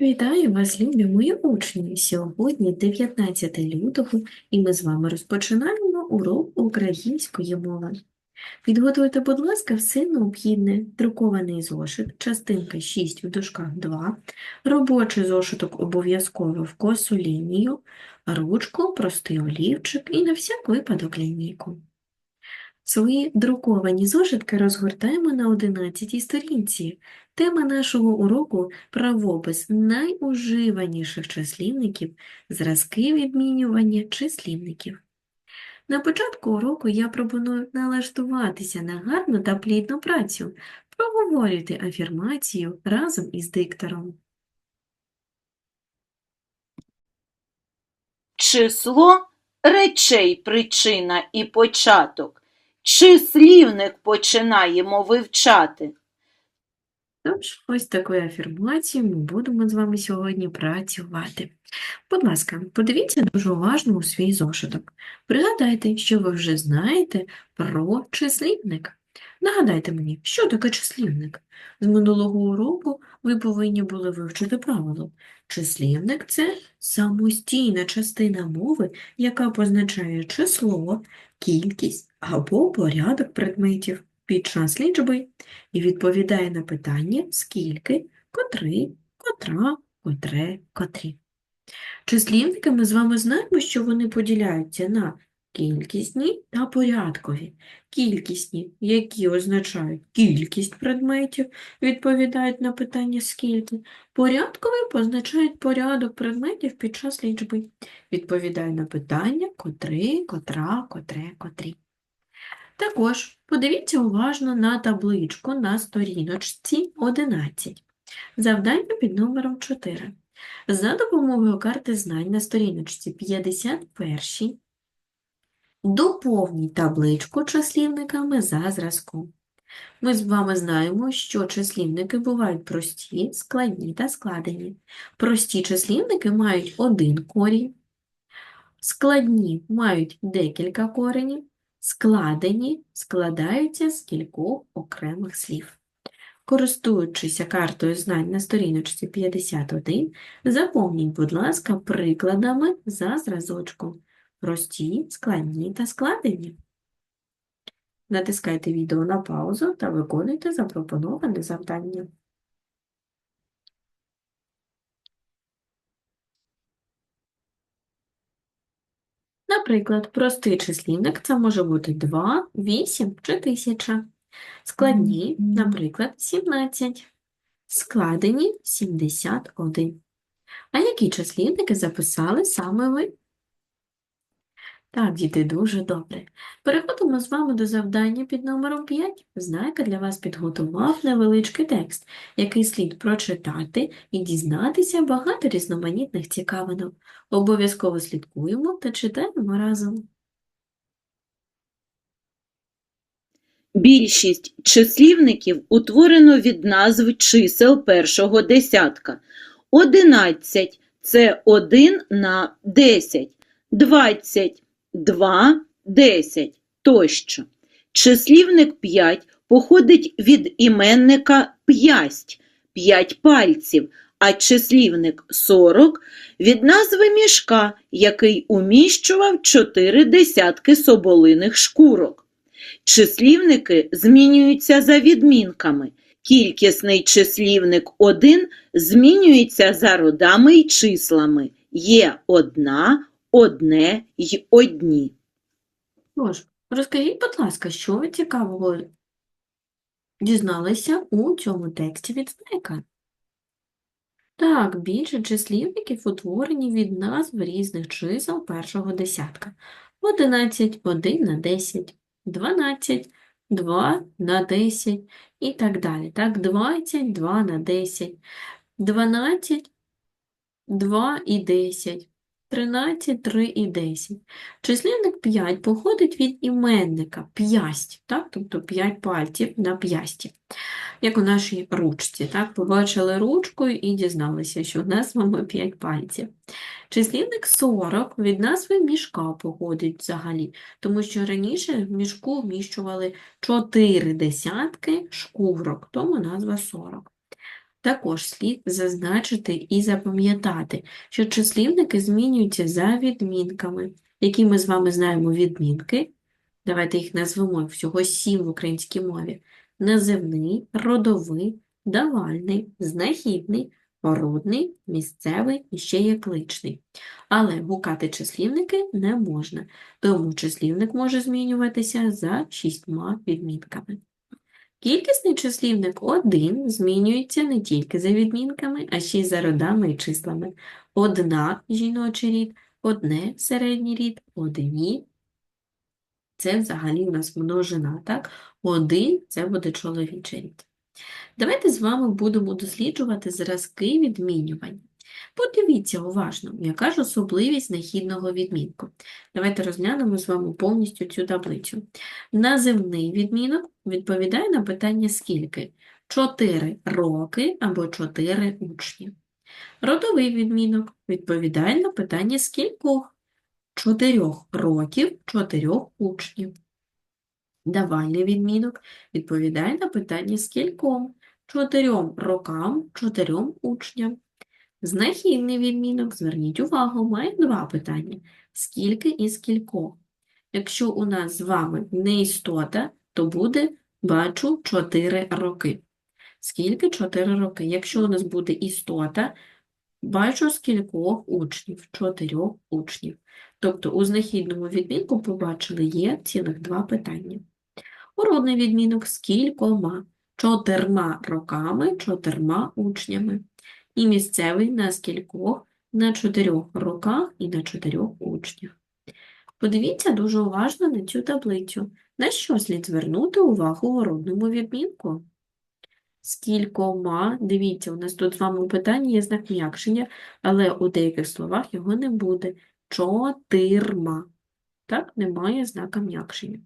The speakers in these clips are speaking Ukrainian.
Вітаю вас, любі мої учні! Сьогодні 19 лютого, і ми з вами розпочинаємо урок української мови. Підготуйте, будь ласка, все необхідне. Друкований зошит, частинка 6 в дужках 2, робочий зошиток обов'язково в косу лінію, ручку, простий олівчик і на всяк випадок лінійку. Свої друковані зошитки розгортаємо на 11 сторінці. Тема нашого уроку – правопис найуживаніших числівників, зразки відмінювання числівників. На початку уроку я пропоную налаштуватися на гарну та плідну працю, проговорюйте афірмацію разом із диктором. Число речей причина і початок. Числівник починаємо вивчати. Тож, ось такою афірмацією ми будемо з вами сьогодні працювати. Будь ласка, подивіться дуже уважно у свій зошиток. Пригадайте, що ви вже знаєте про числівник. Нагадайте мені, що таке числівник? З минулого уроку ви повинні були вивчити правило. Числівник – це самостійна частина мови, яка позначає число, кількість або порядок предметів під час лічби і відповідає на питання скільки, котрий, котра, котре, котрі. Числівники ми з вами знаємо, що вони поділяються на кількісні та порядкові. Кількісні, які означають кількість предметів, відповідають на питання скільки. Порядкові позначають порядок предметів під час лічби. Відповідає на питання котрий, котра, котре, котрі. Також подивіться уважно на табличку на сторіночці 11. Завдання під номером 4. За допомогою карти знань на сторіночці 51 доповніть табличку числівниками за зразком. Ми з вами знаємо, що числівники бувають прості, складні та складені. Прості числівники мають один корінь, складні мають декілька коренів, складені складаються з кількох окремих слів. Користуючись картою знань на сторіночці 51, заповніть, будь ласка, прикладами за зразочком. Прості, складні та складені. Натискайте відео на паузу та виконуйте запропоноване завдання. Наприклад, простий числівник це може бути 2, 8 чи 1000. Складні, наприклад, 17. Складені 71. А які числівники записали саме ви? Так, діти, дуже добре. Переходимо з вами до завдання під номером 5. Знайка для вас підготував невеличкий текст, який слід прочитати і дізнатися багато різноманітних цікавинок. Обов'язково слідкуємо та читаємо разом. Більшість числівників утворено від назв чисел першого десятка. 11 – це 1 на 10, 20 – 2, 10 тощо. Числівник 5 походить від іменника п'ясть – 5 пальців, а числівник 40 – від назви мішка, який уміщував 4 десятки соболиних шкурок. Числівники змінюються за відмінками. Кількісний числівник 1 змінюється за родами й числами. Є одна, одне й одні. Тож, розкажіть, будь ласка, що ви цікавого дізналися у цьому тексті від Знайка? Так, більше числівників утворені від назв різних чисел першого десятка. 11 – 1 на 10, 12 – 2 на 10 і так далі. Так, 20 – 2 на 10, 12 – 2 і 10, 13 – 3 і 10. Числівник 5 походить від іменника п'ясть, так? тобто 5 пальців на п'ясті, як у нашій ручці. Так? Побачили ручку і дізналися, що в нас з вами 5 пальців. Числівник 40 від назви мішка походить взагалі, тому що раніше в мішку вміщували 4 десятки шкурок, тому назва 40. Також слід зазначити і запам'ятати, що числівники змінюються за відмінками, які ми з вами знаємо відмінки. Давайте їх назвемо всього сім в українській мові. Називний, родовий, давальний, знахідний, орудний, місцевий і ще є кличний. Але гукати числівники не можна, тому числівник може змінюватися за шістьма відмінками. Кількісний числівник 1 змінюється не тільки за відмінками, а ще й за родами і числами. Одна жіночий рід, одне середній рід, одні – це взагалі у нас множина, так? Один – це буде чоловічий рід. Давайте з вами будемо досліджувати зразки відмінювання. Подивіться уважно, яка ж особливість знахідного відмінку. Давайте розглянемо з вами повністю цю таблицю. Називний відмінок відповідає на питання скільки? 4 роки або 4 учні. Родовий відмінок відповідає на питання скількох? 4 років, 4 учнів. Давальний відмінок відповідає на питання скільком? 4 рокам, 4 учням. Знахідний відмінок, зверніть увагу, має два питання. Скільки і скількох? Якщо у нас з вами не істота, то буде бачу 4 роки. Скільки 4 роки? Якщо у нас буде істота, бачу скількох учнів, 4 учнів. Тобто у знахідному відмінку побачили є цілих два питання. Уродний відмінок скількома, чотирма роками, чотирма учнями. І місцевий на скількох, на чотирьох роках і на чотирьох учнях. Подивіться дуже уважно на цю таблицю. На що слід звернути увагу у родному відмінку? Скількома, дивіться, у нас тут з вами у питанні є знак м'якшення, але у деяких словах його не буде. Чотирма. Так, немає знака м'якшення.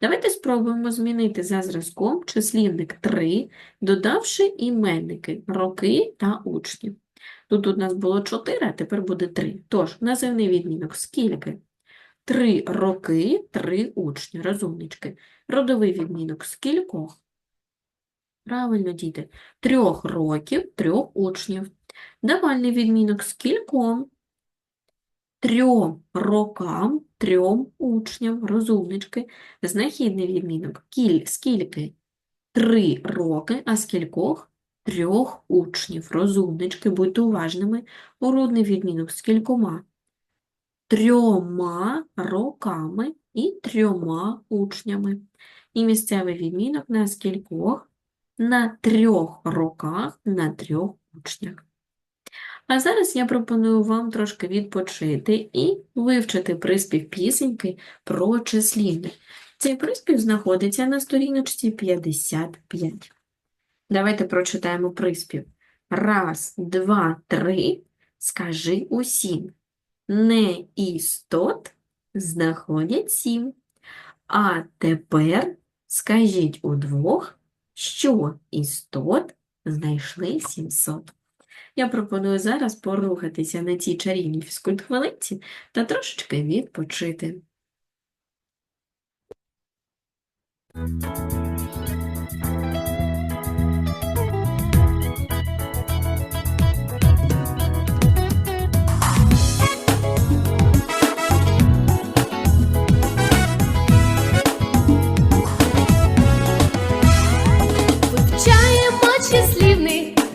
Давайте спробуємо змінити за зразком числівник 3, додавши іменники роки та учнів. Тут у нас було 4, а тепер буде 3. Тож, називний відмінок скільки? 3 роки, 3 учні. Розумнички. Родовий відмінок скількох? Правильно, діти. 3 років, 3 учнів. Давальний відмінок скільком? Трьом рокам, трьом учням, розумнички. Знахідний відмінок. Кіль, скільки? Три роки, а скількох? Трьох учнів. Розумнички, будьте уважними. Уродний відмінок скількома? Трьома роками і трьома учнями. І місцевий відмінок на скількох? На трьох роках, на трьох учнях. А зараз я пропоную вам трошки відпочити і вивчити приспів пісеньки про числівник. Цей приспів знаходиться на сторіночці 55. Давайте прочитаємо приспів. Раз, два, три. Скажи усім. Не істот знаходять сім. А тепер скажіть удвох, що істот знайшли 700. Я пропоную зараз порухатися на цій чарівній фізкульт-хвилинці та трошечки відпочити.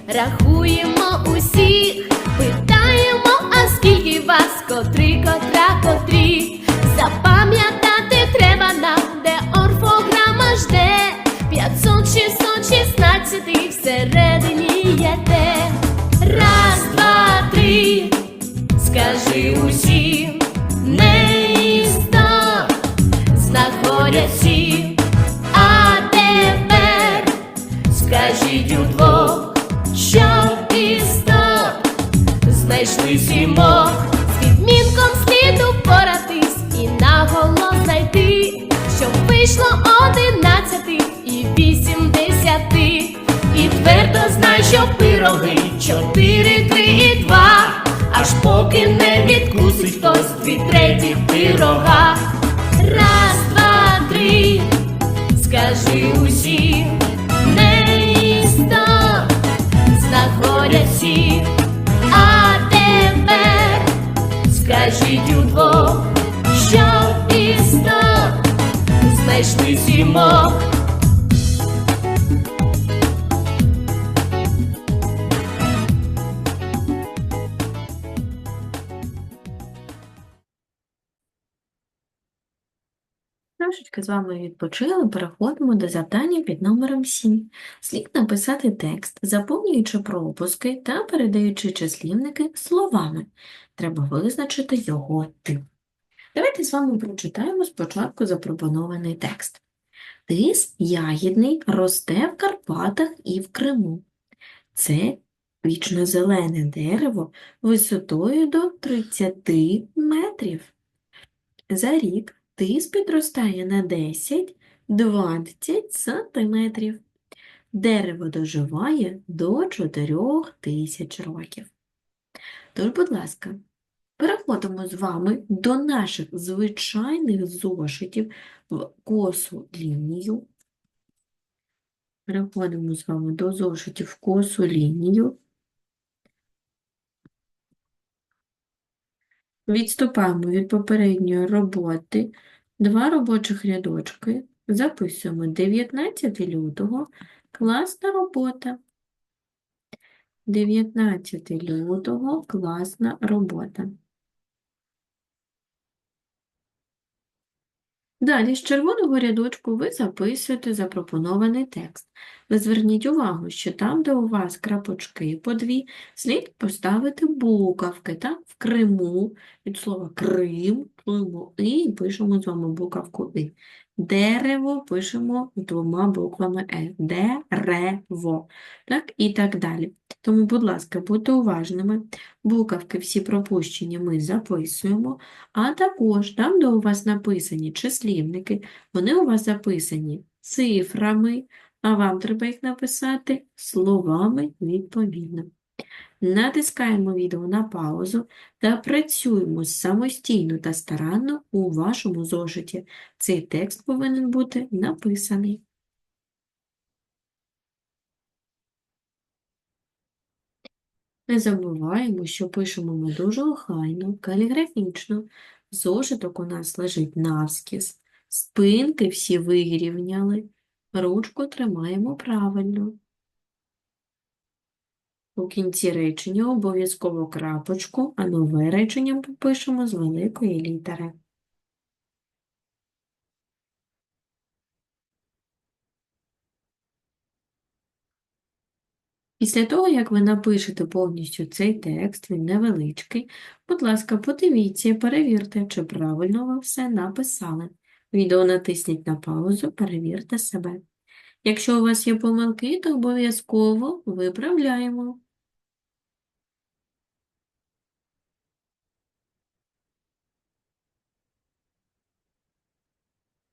Рахуємо усіх, Говорять всі. А тепер скажіть удвох, що сімох. Трошечки з вами відпочили, переходимо до завдання під номером 7. Слід написати текст, заповнюючи пропуски та передаючи числівники словами. Треба визначити його тип. Давайте з вами прочитаємо спочатку запропонований текст. Тис ягідний росте в Карпатах і в Криму. Це вічнозелене дерево висотою до 30 метрів. За рік тис підростає на 10-20 сантиметрів. Дерево доживає до 4 тисяч років. Тож, будь ласка, переходимо з вами до наших звичайних зошитів в косу лінію. Переходимо з вами до зошитів в косу лінію. Відступаємо від попередньої роботи два робочих рядочки, записуємо 19 лютого, класна робота. 19 лютого, класна робота. Далі з червоного рядочку ви записуєте запропонований текст. Ви зверніть увагу, що там, де у вас крапочки по дві, слід поставити буковки. Так? В Криму від слова Крим, пишемо І, пишемо з вами буковку І. Дерево пишемо двома буквами Е. Дерево. Так? І так далі. Тому, будь ласка, будьте уважними. Буковки всі пропущені ми записуємо, а також там, де у вас написані числівники, вони у вас записані цифрами, а вам треба їх написати словами відповідно. Натискаємо відео на паузу та працюємо самостійно та старанно у вашому зошиті. Цей текст повинен бути написаний. Не забуваємо, що пишемо ми дуже охайно, каліграфічно. Зошиток у нас лежить навскіз, спинки всі вирівняли, ручку тримаємо правильно. У кінці речення обов'язково крапочку, а нове речення попишемо з великої літери. Після того, як ви напишете повністю цей текст, він невеличкий, будь ласка, подивіться і перевірте, чи правильно ви все написали. Відео натисніть на паузу, перевірте себе. Якщо у вас є помилки, то обов'язково виправляємо.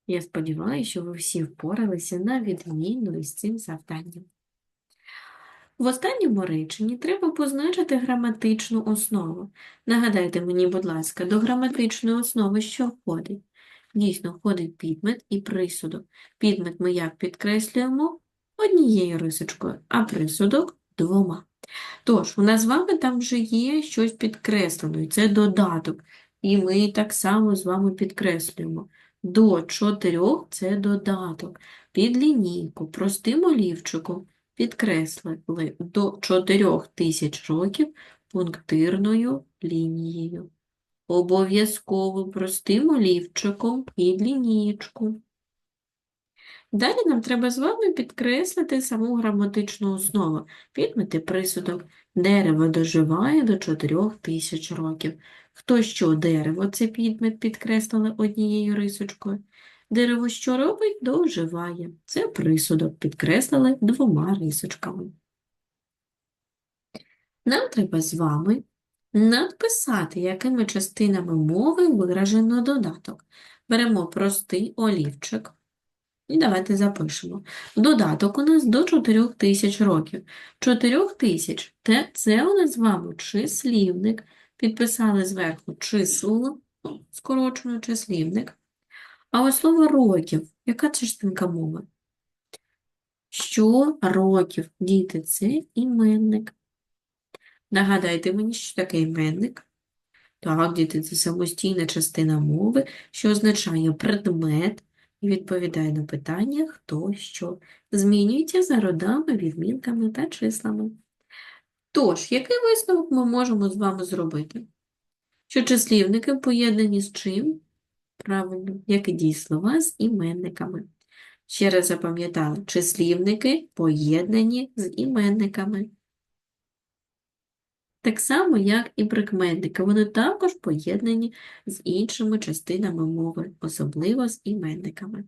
Я сподіваюся, що ви всі впоралися на відмінно із цим завданням. В останньому реченні треба позначити граматичну основу. Нагадайте мені, будь ласка, до граматичної основи що входить? Дійсно, входить підмет і присудок. Підмет ми як підкреслюємо однією рисочкою, а присудок двома. Тож, у нас з вами там вже є щось підкреслено, і це додаток. І ми так само з вами підкреслюємо. До чотирьох – це додаток. Під лінійку простим олівчиком підкреслили до 4000 років пунктирною лінією. Обов'язково простим олівчиком під лінієчку. Далі нам треба з вами підкреслити саму граматичну основу. Підмети присудок. Дерево доживає до 4000 років. Хто що дерево, це підмет підкреслили однією рисочкою. Дерево що робить? Доживає. Це присудок, підкреслили двома рисочками. Нам треба з вами надписати, якими частинами мови виражено додаток. Беремо простий олівчик і давайте запишемо. Додаток у нас до 4000 років. 4000 – це у нас з вами числівник. Підписали зверху число, скорочено числівник. А ось слово років, яка частинка мови? Що років? Діти, це іменник. Нагадайте мені, що таке іменник. Так, діти, це самостійна частина мови, що означає предмет і відповідає на питання хто що. Змінюється за родами, відмінками та числами. Тож, який висновок ми можемо з вами зробити? Що числівники поєднані з чим? Правильно, як і дієслова з іменниками. Ще раз запам'ятали, числівники поєднані з іменниками. Так само, як і прикметники, вони також поєднані з іншими частинами мови, особливо з іменниками.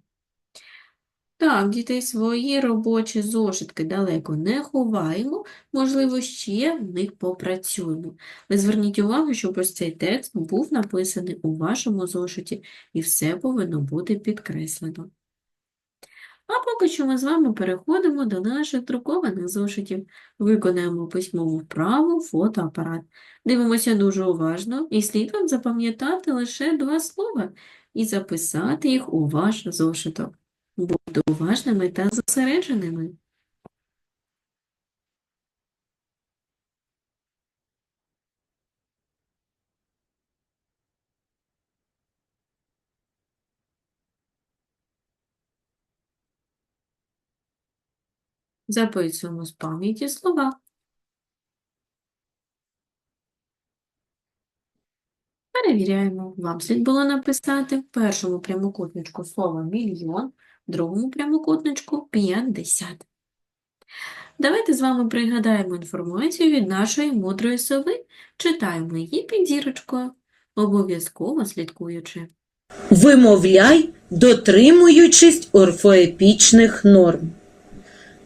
Так, дітей, свої робочі зошитки далеко не ховаємо, можливо, ще в них попрацюємо. Ви зверніть увагу, щоб ось цей текст був написаний у вашому зошиті, і все повинно бути підкреслено. А поки що ми з вами переходимо до наших друкованих зошитів. Виконаємо письмову вправу фотоапарат. Дивимося дуже уважно і слід вам запам'ятати лише два слова і записати їх у ваш зошиток. Будьте уважними та зосередженими. Записуємо з пам'яті слова. Перевіряємо. Вам слід було написати в першому прямокутничку слово мільйон, в другому прямокутничку 50. Давайте з вами пригадаємо інформацію від нашої мудрої сови. Читаємо її під зірочкою, обов'язково слідкуючи. Вимовляй, дотримуючись орфоепічних норм.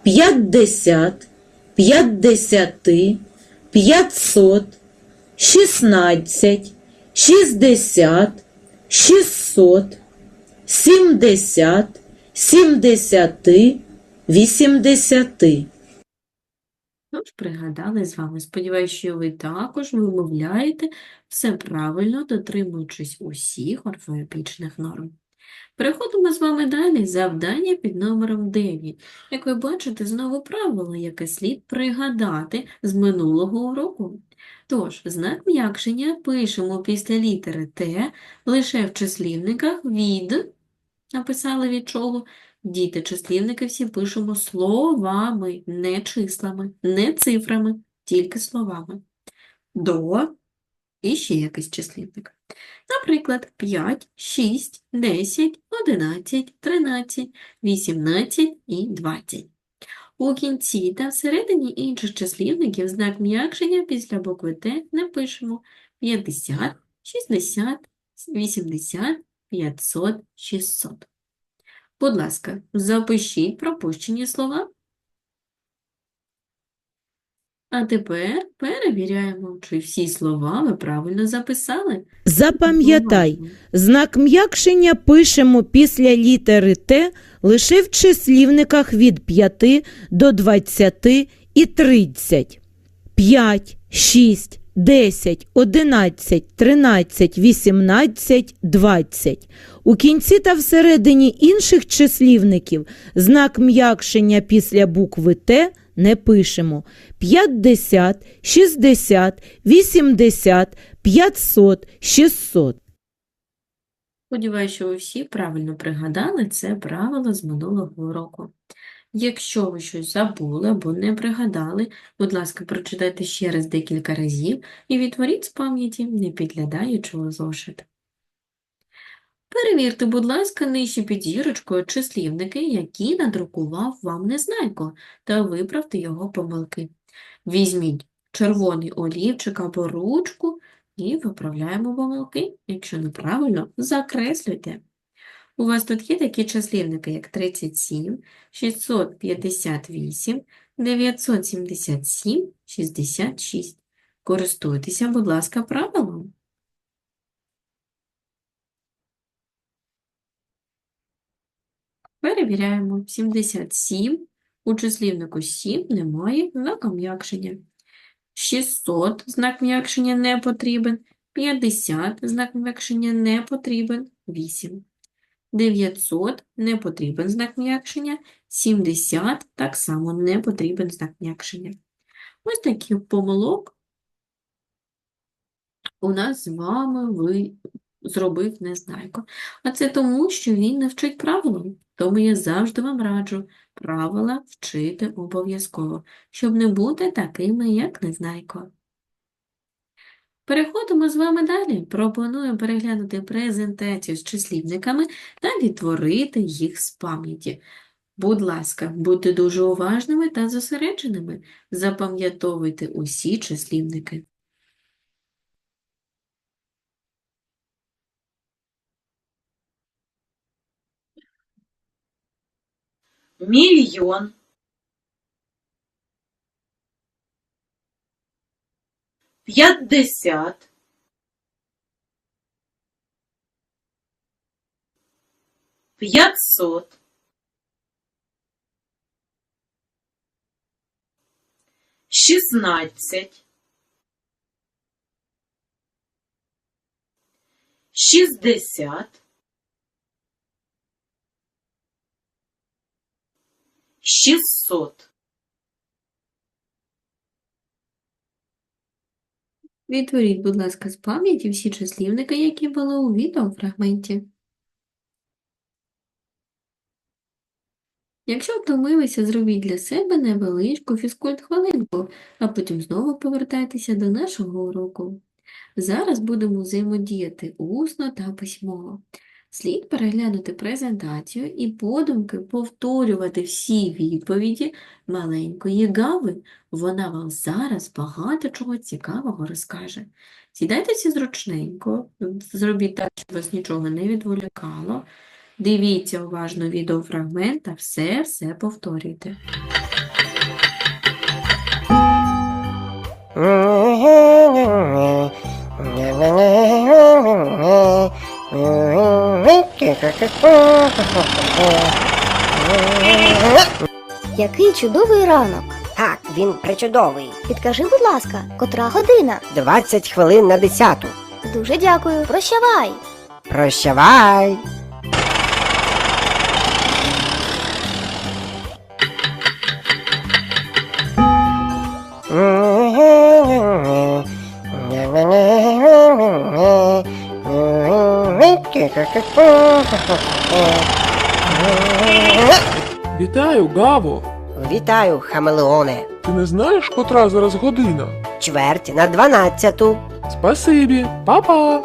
П'ятдесят, п'ятдесяти, п'ятсот, шістнадцять, шістдесят, шістсот, сімдесят, сімдесяти, вісімдесяти. Тож, пригадали з вами. Сподіваюся, що ви також вимовляєте все правильно, дотримуючись усіх орфоепічних норм. Переходимо з вами далі. Завдання під номером 9. Як ви бачите, знову правило, яке слід пригадати з минулого уроку. Тож, знак м'якшення пишемо після літери Т лише в числівниках від, написали від чого, Діти, числівники всі пишемо словами, не числами, не цифрами, тільки словами. До і ще якийсь числівник. Наприклад, 5, 6, 10, 11, 13, 18 і 20. У кінці та всередині інших числівників знак м'якшення після букви Т не пишемо 50, 60, 80, 500, 600. Будь ласка, запишіть пропущені слова. А тепер перевіряємо, чи всі слова ви правильно записали. Запам'ятай, знак м'якшення пишемо після літери Т лише в числівниках від 5 до 20 і 30. 5, 6, 10, 11, 13, 18, 20. У кінці та всередині інших числівників знак м'якшення після букви Т не пишемо. 50, 60, 80, 500, 600. Сподіваюся, що ви всі правильно пригадали це правило з минулого року. Якщо ви щось забули або не пригадали, будь ласка, прочитайте ще раз декілька разів і відтворіть з пам'яті, не підглядаючи у зошит. Перевірте, будь ласка, нижче під зірочкою числівники, які надрукував вам Незнайко, та виправте його помилки. Візьміть червоний олівчик або ручку і виправляємо помилки. Якщо неправильно, закреслюйте. У вас тут є такі числівники, як 37, 658, 977, 66. Користуйтеся, будь ласка, правилом. Перевіряємо. 77. У числівнику 7 немає знака м'якшення. 600 знак м'якшення не потрібен. 50 знак м'якшення не потрібен. 8. 900 не потрібен знак м'якшення. 70 так само не потрібен знак м'якшення. Ось таких помилок у нас з вами ви зробив Незнайко. А це тому, що він не вчить правилам. Тому я завжди вам раджу правила вчити обов'язково, щоб не бути такими, як Незнайко. Переходимо з вами далі. Пропоную переглянути презентацію з числівниками та відтворити їх з пам'яті. Будь ласка, будьте дуже уважними та зосередженими. Запам'ятовуйте усі числівники. Мільйон, п'ятдесят, п'ятсот, шістнадцять, шістдесят, шістсот. Відтворіть, будь ласка, з пам'яті всі числівники, які були у відеофрагменті. Якщо втомилися, зробіть для себе невеличку фізкульт-хвилинку, а потім знову повертайтеся до нашого уроку. Зараз будемо взаємодіяти усно та письмово. Слід переглянути презентацію і подумки повторювати всі відповіді маленької Гави. Вона вам зараз багато чого цікавого розкаже. Сідайте всі зручненько, зробіть так, щоб вас нічого не відволікало. Дивіться уважно відеофрагмент та все-все повторюйте. Який чудовий ранок. Так, він причудовий. Підкажи, будь ласка, котра година? 20 хвилин на десяту. Дуже дякую. Прощавай. Прощавай. Вітаю, Гаво! Вітаю, хамелеоне. Ти не знаєш, котра зараз година? Чверть на дванадцяту. Спасибі, па-па!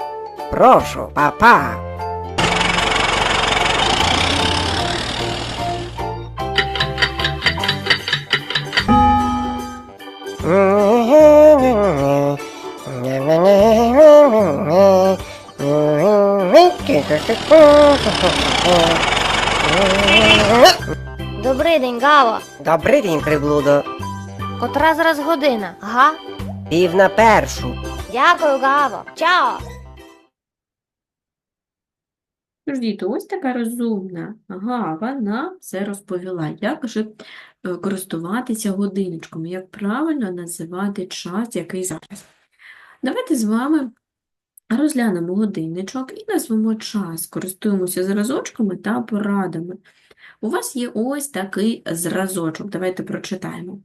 Прошу, папа. Добрий день, Гаво. Добрий день, приблудо. Котра зараз година? Ага. Пів на першу. Дякую, Гаво. Чао. Тож, діти, ось така розумна Гава нам все розповіла, як же е, користуватися годиночком, як правильно називати час, який зараз. Давайте з вами розглянемо годинничок і назвемо час, користуємося зразочками та порадами. У вас є ось такий зразочок. Давайте прочитаємо.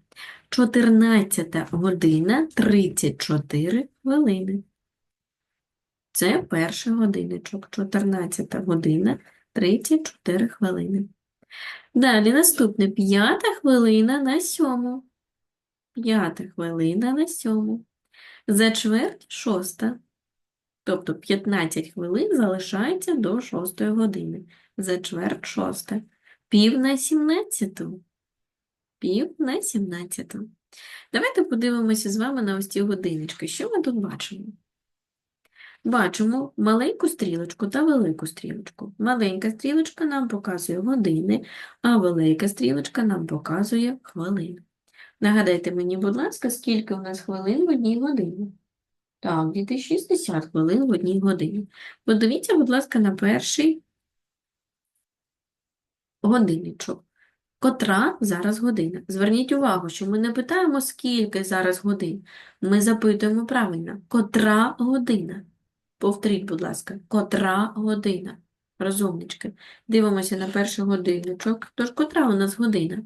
14 година 34 хвилини. Це перший годинничок, 14 година, 34 хвилини. Далі наступне п'ята хвилина на сьому. П'ята хвилина на сьому. За чверть шоста. Тобто 15 хвилин залишається до шостої години. За чверть шоста. Пів на сімнадцяту. Пів на сімнадцяту. Давайте подивимося з вами на ось ці годиночки. Що ми тут бачимо? Бачимо маленьку стрілочку та велику стрілочку. Маленька стрілочка нам показує години, а велика стрілочка нам показує хвилини. Нагадайте мені, будь ласка, скільки у нас хвилин в одній годині? Так, діти, 60 хвилин в одній годині. Подивіться, будь ласка, на перший годинничок. Котра зараз година? Зверніть увагу, що ми не питаємо, скільки зараз годин. Ми запитуємо правильно, котра година? Повторіть, будь ласка, котра година? Розумнички. Дивимося на перший годинничок. Тож, котра у нас година?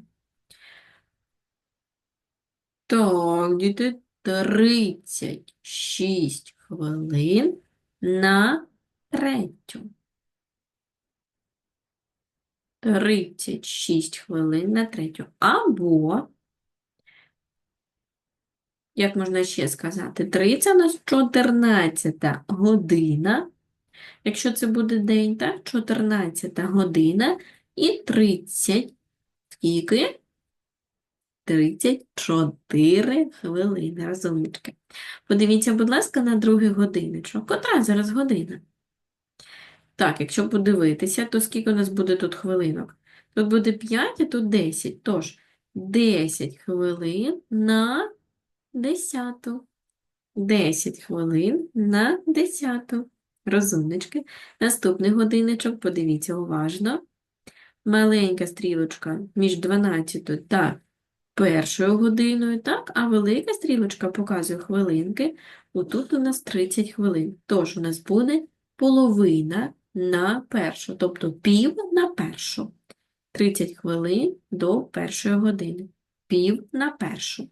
Так, діти, 36 хвилин на третю. 36 хвилин на третю. Або, як можна ще сказати, 30 у нас 14 година. Якщо це буде день, так? 14 година і 30. Скільки? 34 хвилини. Розумнички. Подивіться, будь ласка, на другий годинничок. Котра зараз година? Так, якщо подивитися, то скільки у нас буде тут хвилинок? Тут буде 5, а тут 10. Тож, 10 хвилин на 10. 10 хвилин на 10. Розумнички. Наступний годинничок, подивіться уважно. Маленька стрілочка між 12 та першою годиною, так? А велика стрілочка показує хвилинки. Отут у нас 30 хвилин. Тож у нас буде половина на першу, тобто пів на першу. 30 хвилин до першої години. Пів на першу.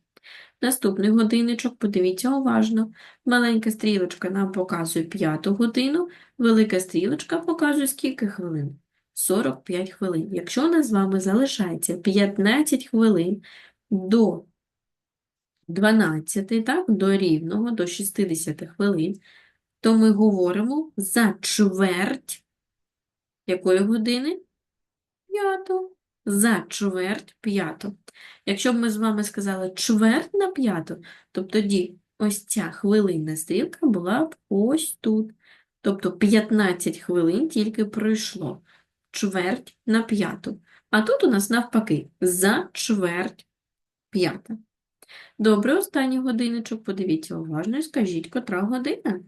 Наступний годинничок, подивіться уважно. Маленька стрілочка нам показує п'яту годину, велика стрілочка показує скільки хвилин? 45 хвилин. Якщо у нас з вами залишається 15 хвилин до 12, так, до рівного, до 60 хвилин, то ми говоримо за чверть якої години? П'яту. За чверть п'яту. Якщо б ми з вами сказали чверть на п'яту, то тоді ось ця хвилинна стрілка була б ось тут. Тобто 15 хвилин тільки пройшло. Чверть на п'яту. А тут у нас навпаки за чверть п'ята. Добре, останній годиночок. Подивіться уважно і скажіть, котра година?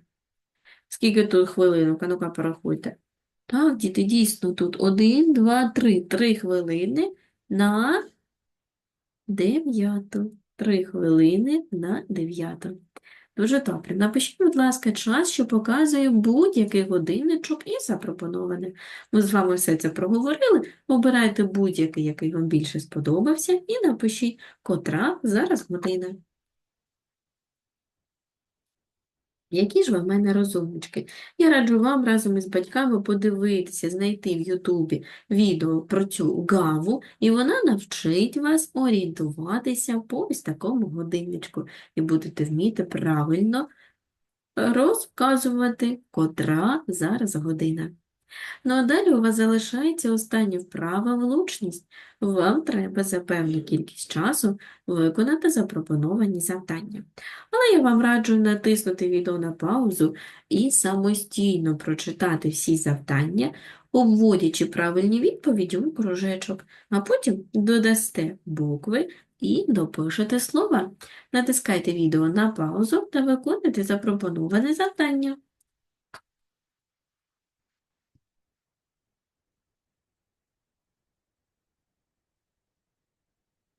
Скільки тут хвилинок? Ну-ка порахуйте. Так, діти, дійсно, тут 1, 2, 3. 3 хвилини на дев'яту. 3 хвилини на дев'яту. Дуже добре. Напишіть, будь ласка, час, що показує будь-який годинничок і запропоноване. Ми з вами все це проговорили. Обирайте будь-який, який вам більше сподобався, і напишіть, котра зараз година. Які ж ви в мене розумнички? Я раджу вам разом із батьками подивитися, знайти в Ютубі відео про цю гаву, і вона навчить вас орієнтуватися по ось такому годинничку, і будете вміти правильно розказувати, котра зараз година. Ну а далі у вас залишається остання вправа влучність. Вам треба за певну кількість часу виконати запропоновані завдання. Але я вам раджу натиснути відео на паузу і самостійно прочитати всі завдання, обводячи правильні відповіді у кружечок, а потім додасте букви і допишете слова. Натискайте відео на паузу та виконуйте запропоноване завдання.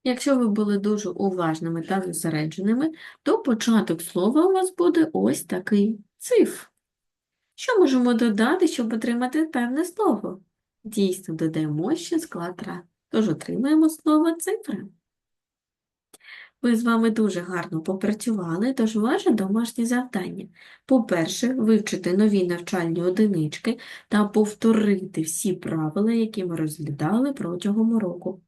Якщо ви були дуже уважними та зосередженими, то початок слова у вас буде ось такий циф. Що можемо додати, щоб отримати певне слово? Дійсно, додаємо ще склад «ра», тож отримаємо слово цифра. Ви з вами дуже гарно попрацювали, тож ваше домашнє завдання. По-перше, вивчити нові навчальні одинички та повторити всі правила, які ми розглядали протягом уроку.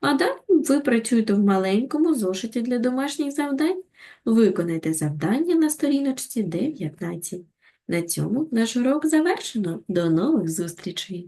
А далі ви працюєте в маленькому зошиті для домашніх завдань. Виконайте завдання на сторіночці 19. На цьому наш урок завершено. До нових зустрічей!